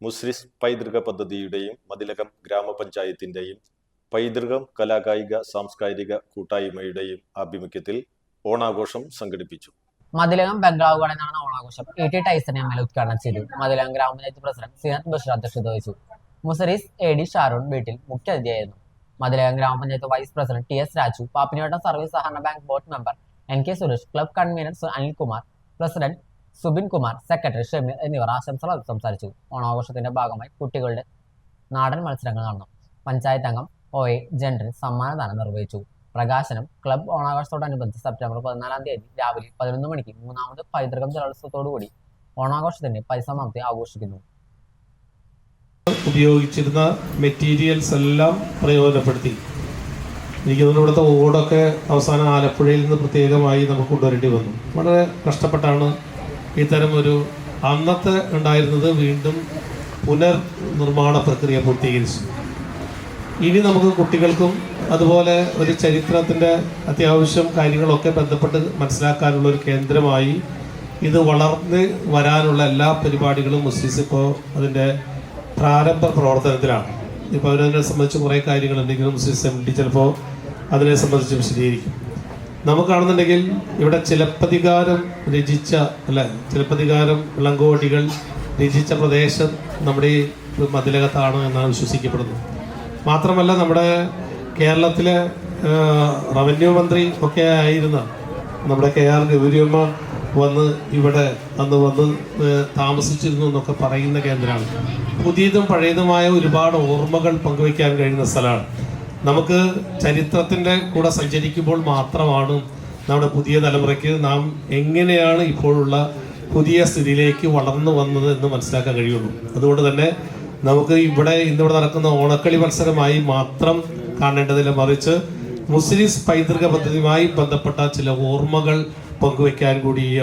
മുസ്ലിസ് പൈതൃക പദ്ധതിയുടെയും മതിലകം ഗ്രാമപഞ്ചായത്തിന്റെയും പൈതൃകം കലാകായിക സാംസ്കാരിക കൂട്ടായ്മയുടെയും ആഭിമുഖ്യത്തിൽ ഓണാഘോഷം സംഘടിപ്പിച്ചു. മതിലകം ബംഗ്ലാവ് കടന്നാണ് ഓണാഘോഷം A T Tyson M L ഉദ്ഘാടനം ചെയ്തു. മതിലകം ഗ്രാമപഞ്ചായത്ത് പ്രസിഡന്റ് സിഹത് ബഷീർ അധ്യക്ഷത വഹിച്ചു. മുസരീസ് എ ഡി ഷാരൂൺ വീട്ടിൽ മുഖ്യാതിഥിയായിരുന്നു മതിലകം ഗ്രാമപഞ്ചായത്ത് vice president T S Raju Pappinivattam service സഹകരണ bank board member N K Suresh club convener Anil Kumar president Subin Kumar secretary Shameer എന്നിവർ ആശംസകൾ സംസാരിച്ചു. ഓണാഘോഷത്തിന്റെ ഭാഗമായി കുട്ടികളുടെ നാടൻ മത്സരങ്ങൾ നടന്നു. പഞ്ചായത്ത് അംഗം ഒ എ ജനറൽ സമ്മാനദാനം നിർവഹിച്ചു. പ്രകാശനം ക്ലബ് ഓണാഘോഷത്തോടനുബന്ധിച്ച് സെപ്റ്റംബർ പതിനാലാം തീയതി രാവിലെ പതിനൊന്ന് മണിക്ക് മൂന്നാമത് പൈതൃകം ജലോത്സവത്തോടുകൂടി ഓണാഘോഷത്തിന്റെ പരിസമാപ്തി ആഘോഷിക്കുന്നു. ഉപയോഗിച്ചിരുന്ന മെറ്റീരിയൽസ് എല്ലാം പ്രയോജനപ്പെടുത്തി. എനിക്ക് ഇവിടുത്തെ ഓടൊക്കെ അവസാനം ആലപ്പുഴയിൽ നിന്ന് പ്രത്യേകമായി നമുക്ക് കൊണ്ടുവരേണ്ടി വന്നു. വളരെ കഷ്ടപ്പെട്ടാണ് ഇത്തരം ഒരു അന്നത്തെ ഉണ്ടായിരുന്നത് വീണ്ടും പുനർനിർമ്മാണ പ്രക്രിയ പൂർത്തീകരിച്ചു. ഇനി നമുക്ക് കുട്ടികൾക്കും അതുപോലെ ഒരു ചരിത്രത്തിന്റെ അത്യാവശ്യം കാര്യങ്ങളൊക്കെ ബന്ധപ്പെട്ട് മനസ്സിലാക്കാനുള്ള ഒരു കേന്ദ്രമായി ഇത് വളർന്ന് വരാനുള്ള എല്ലാ പരിപാടികളും മുസ്ലിസ് ഇപ്പോൾ അതിന്റെ പ്രാരംഭ പ്രവർത്തനത്തിലാണ്. ഇപ്പോൾ അവരതിനെ സംബന്ധിച്ച് കുറേ കാര്യങ്ങളുണ്ടെങ്കിലും മുസ്ലിസ് എം ഡി ചിലപ്പോൾ അതിനെ സംബന്ധിച്ച് വിശദീകരിക്കും. നമുക്കാണെന്നുണ്ടെങ്കിൽ ഇവിടെ ചിലപ്പതികാരം രചിച്ച അല്ല ചിലപ്പതികാരം വിളങ്കോടികൾ രചിച്ച പ്രദേശം നമ്മുടെ ഈ മതിലകത്താണ് എന്നാണ് വിശ്വസിക്കപ്പെടുന്നത്. മാത്രമല്ല നമ്മുടെ കേരളത്തിലെ റവന്യൂ മന്ത്രി ഒക്കെ ആയിരുന്ന നമ്മുടെ കെ ആർ ഗൗരിയമ്മ വന്ന് ഇവിടെ അന്ന് വന്ന് താമസിച്ചിരുന്നു എന്നൊക്കെ പറയുന്ന കേന്ദ്രമാണ്. പുതിയതും പഴയതുമായ ഒരുപാട് ഓർമ്മകൾ പങ്കുവയ്ക്കാൻ കഴിയുന്ന സ്ഥലമാണ്. നമുക്ക് ചരിത്രത്തിന്റെ കൂടെ സഞ്ചരിക്കുമ്പോൾ മാത്രമാണ് നമ്മുടെ പുതിയ തലമുറയ്ക്ക് നാം എങ്ങനെയാണ് ഇപ്പോഴുള്ള പുതിയ സ്ഥിതിയിലേക്ക് വളർന്നു വന്നത് എന്ന് മനസ്സിലാക്കാൻ കഴിയുള്ളൂ. അതുകൊണ്ട് തന്നെ നമുക്ക് ഇവിടെ ഇന്നിവിടെ നടക്കുന്ന ഓണക്കളി മത്സരമായി മാത്രം കാണേണ്ടതില്ല. മറിച്ച് മുസ്ലിംസ് പൈതൃക പദ്ധതിയുമായി ബന്ധപ്പെട്ട ചില ഓർമ്മകൾ പങ്കുവയ്ക്കാൻ കൂടി ഈ